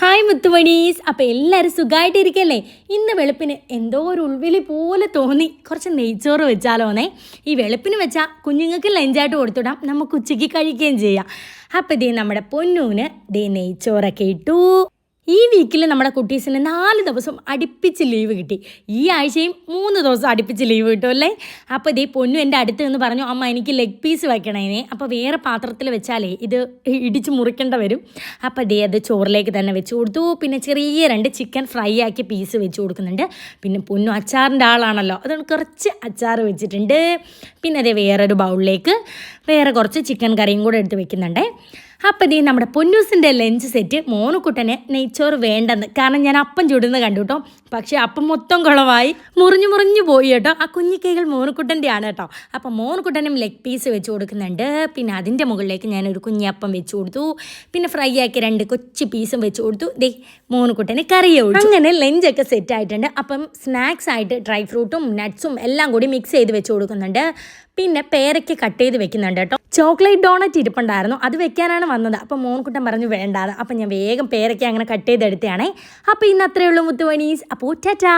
Hi മുത്തുമണീസ്. അപ്പോൾ എല്ലാവരും സുഖമായിട്ടിരിക്കല്ലേ ഇന്ന് വെളുപ്പിന് എന്തോ ഒരു ഉൾവിളി പോലെ തോന്നി. കുറച്ച് നെയ്ച്ചോറ് വെച്ചാലോന്നേ ഈ വെളുപ്പിന് വെച്ചാൽ കുഞ്ഞുങ്ങൾക്ക് ലഞ്ചായിട്ട് കൊടുത്തുവിടാം നമുക്ക് ഉച്ചയ്ക്ക് കഴിക്കുകയും ചെയ്യാം. അപ്പോൾ ഇതേ നമ്മുടെ പൊന്നൂന് ദേ നെയ്ച്ചോറൊക്കെ ഇട്ടു. ഈ വീക്കിൽ നമ്മുടെ കുട്ടീസിന് നാല് ദിവസം അടുപ്പിച്ച് ലീവ് കിട്ടി. ഈ ആഴ്ചയും മൂന്ന് ദിവസം അടുപ്പിച്ച് ലീവ് കിട്ടും അല്ലേ? അപ്പോൾ ഇതേ പൊന്നു എന്റെ അടുത്ത് നിന്ന് പറഞ്ഞു അമ്മ എനിക്ക് ലെഗ് പീസ് വെക്കണേനെ അപ്പോൾ വേറെ പാത്രത്തിൽ വെച്ചാലേ ഇത് ഇടിച്ച് മുറിക്കേണ്ട വരും. അപ്പോൾ ഇതേ അത് ചോറിലേക്ക് തന്നെ വെച്ച് കൊടുത്തു. പിന്നെ ചെറിയ രണ്ട് ചിക്കൻ ഫ്രൈ ആക്കി പീസ് വെച്ച് കൊടുക്കുന്നുണ്ട്. പിന്നെ പൊന്നു അച്ചാറിന്റെ ആളാണല്ലോ. അതുകൊണ്ട് കുറച്ച് അച്ചാർ വെച്ചിട്ടുണ്ട്. പിന്നെ അതേ വേറൊരു ബൗളിലേക്ക് വേറെ കുറച്ച് ചിക്കൻ കറിയും കൂടെ എടുത്ത് വെക്കുന്നുണ്ടേ. അപ്പം ഇതേ നമ്മുടെ പൊന്നൂസിന്റെ ലഞ്ച് സെറ്റ് മോനുക്കുട്ടനെ നെയ്ച്ചോറ് വേണ്ടെന്ന്. കാരണം ഞാൻ അപ്പം ചുടുന്ന കണ്ടു കേട്ടോ പക്ഷേ അപ്പം മൊത്തം കുളമായി മുറിഞ്ഞു മുറിഞ്ഞു പോയി കേട്ടോ ആ കുഞ്ഞിക്കൈകൾ മോനുക്കുട്ടന്റെ ആണ് കേട്ടോ അപ്പം മോനുക്കുട്ടനും ലെഗ് പീസ് വെച്ച് കൊടുക്കുന്നുണ്ട്. പിന്നെ അതിന്റെ മുകളിലേക്ക് ഞാനൊരു കുഞ്ഞപ്പം വെച്ച് കൊടുത്തു. പിന്നെ ഫ്രൈ ആക്കി രണ്ട് കൊച്ചു പീസും വെച്ച് കൊടുത്തു. ദേ മോനുക്കുട്ടന് കറിയെ ഒഴിച്ചു. അങ്ങനെ ലഞ്ചൊക്കെ സെറ്റ് ആയിട്ടുണ്ട്. അപ്പം സ്നാക്സ് ആയിട്ട് ഡ്രൈ ഫ്രൂട്ടും നട്ട്സും എല്ലാം കൂടി മിക്സ് ചെയ്ത് വെച്ച് കൊടുക്കുന്നുണ്ട്. പിന്നെ പേരയ്ക്ക് കട്ട് ചെയ്ത് വെക്കുന്നുണ്ട് കേട്ടോ ചോക്ലേറ്റ് ഡോണറ്റ് ഇരിപ്പുണ്ടായിരുന്നു. അത് വെക്കാനാണ് വന്നത്. അപ്പോൾ മോൻകുട്ടൻ പറഞ്ഞു വേണ്ടാതെ അപ്പം ഞാൻ വേഗം പേരയ്ക്ക് അങ്ങനെ കട്ട് ചെയ്തെടുത്തതാണേ അപ്പോൾ ഇന്ന് അത്രയേ ഉള്ളൂ മുത്തുവണീസ് അപ്പോൾ ടാറ്റാ.